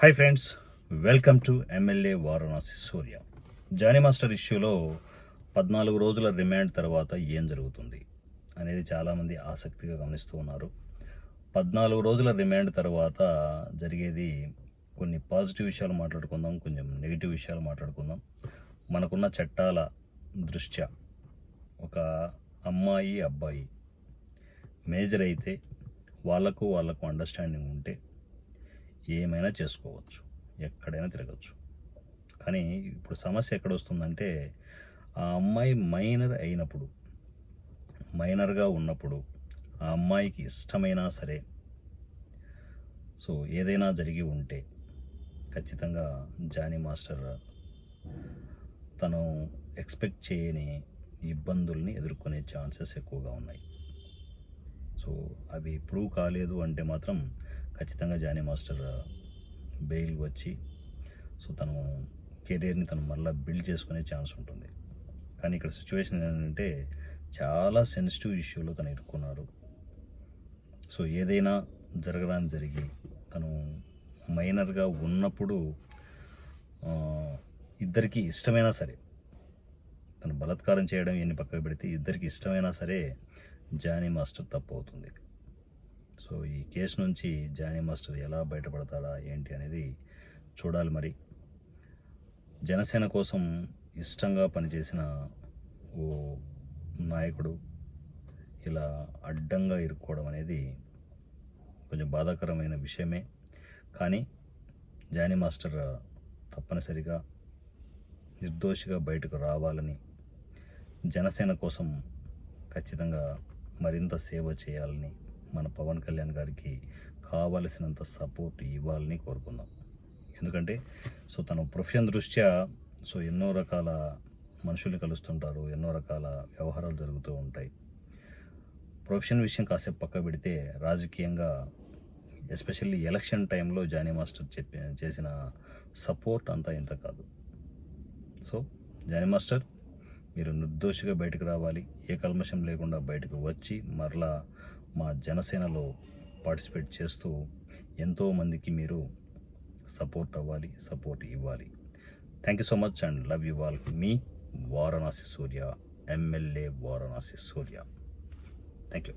Hi friends welcome to MLA Varanasi Surya Jani master ఇష్యూలో పద్నాలుగు రోజుల రిమాండ్ తర్వాత ఏం జరుగుతుంది అనేది చాలామంది ఆసక్తిగా గమనిస్తూ ఉన్నారు. పద్నాలుగు రోజుల రిమాండ్ తర్వాత జరిగేది కొన్ని పాజిటివ్ విషయాలు మాట్లాడుకుందాం కొంచెం నెగిటివ్ విషయాలు మాట్లాడుకుందాం. మనకున్న చట్టాల దృష్ట్యా ఒక అమ్మాయి అబ్బాయి మేజర్ అయితే వాళ్ళకు వాళ్ళకు అండర్స్టాండింగ్ ఉంటే ఏమైనా చేసుకోవచ్చు ఎక్కడైనా తిరగచ్చు. కానీ ఇప్పుడు సమస్య ఎక్కడ వస్తుందంటే ఆ అమ్మాయి మైనర్ అయినప్పుడు మైనర్గా ఉన్నప్పుడు ఆ అమ్మాయికి ఇష్టమైనా సరే సో ఏదైనా జరిగి ఉంటే ఖచ్చితంగా జానీ మాస్టర్ తను ఎక్స్పెక్ట్ చేయని ఇబ్బందుల్ని ఎదుర్కొనే ఛాన్సెస్ ఎక్కువగా ఉన్నాయి. సో అవి ప్రూవ్ కాలేదు అంటే మాత్రం ఖచ్చితంగా జానీ మాస్టర్ బెయిల్ వచ్చి సో తను కెరీర్ని తను మళ్ళీ బిల్డ్ చేసుకునే ఛాన్స్ ఉంటుంది. కానీ ఇక్కడ సిచ్యువేషన్ ఏంటంటే చాలా సెన్సిటివ్ ఇష్యూలో తను ఇరుక్కున్నారు. సో ఏదైనా జరగడానికి జరిగి తను మైనర్గా ఉన్నప్పుడు ఇద్దరికి ఇష్టమైనా సరే తను బలాత్కారం చేయడం ఎన్ని పక్కకు పెడితే ఇద్దరికి ఇష్టమైనా సరే జానీ మాస్టర్ తప్పు అవుతుంది. సో ఈ కేసు నుంచి జానీ మాస్టర్ ఎలా బయటపడతాడా ఏంటి అనేది చూడాలి మరి. జనసేన కోసం ఇష్టంగా పనిచేసిన ఓ నాయకుడు ఇలా అడ్డంగా ఇరుక్కోవడం అనేది కొంచెం బాధాకరమైన విషయమే. కానీ జానీ మాస్టర్ తప్పనిసరిగా నిర్దోషిగా బయటకు రావాలని జనసేన కోసం ఖచ్చితంగా మరింత సేవ చేయాలని మన పవన్ కళ్యాణ్ గారికి కావలసినంత సపోర్ట్ ఇవ్వాలని కోరుకుందాం. ఎందుకంటే సో తన ప్రొఫెషన్ దృష్ట్యా సో ఎన్నో రకాల మనుషుల్ని కలుస్తుంటారు ఎన్నో రకాల వ్యవహారాలు జరుగుతూ ఉంటాయి. ప్రొఫెషన్ విషయం కాసేపు పక్క పెడితే రాజకీయంగా ఎస్పెషల్లీ ఎలక్షన్ టైంలో జానీ మాస్టర్ చెప్పి చేసిన సపోర్ట్ అంతా ఇంత కాదు. సో జానీ మాస్టర్ మీరు నిర్దోషిగా బయటకు రావాలి. ఏ కల్మషం లేకుండా బయటకు వచ్చి మరలా మా జనసేనలో పార్టిసిపేట్ చేస్తూ ఎంతోమందికి మీరు సపోర్ట్ అవ్వాలి సపోర్ట్ ఇవ్వాలి. Thank you so much and love you all me Varanasi Surya MLA Varanasi Surya. Thank you.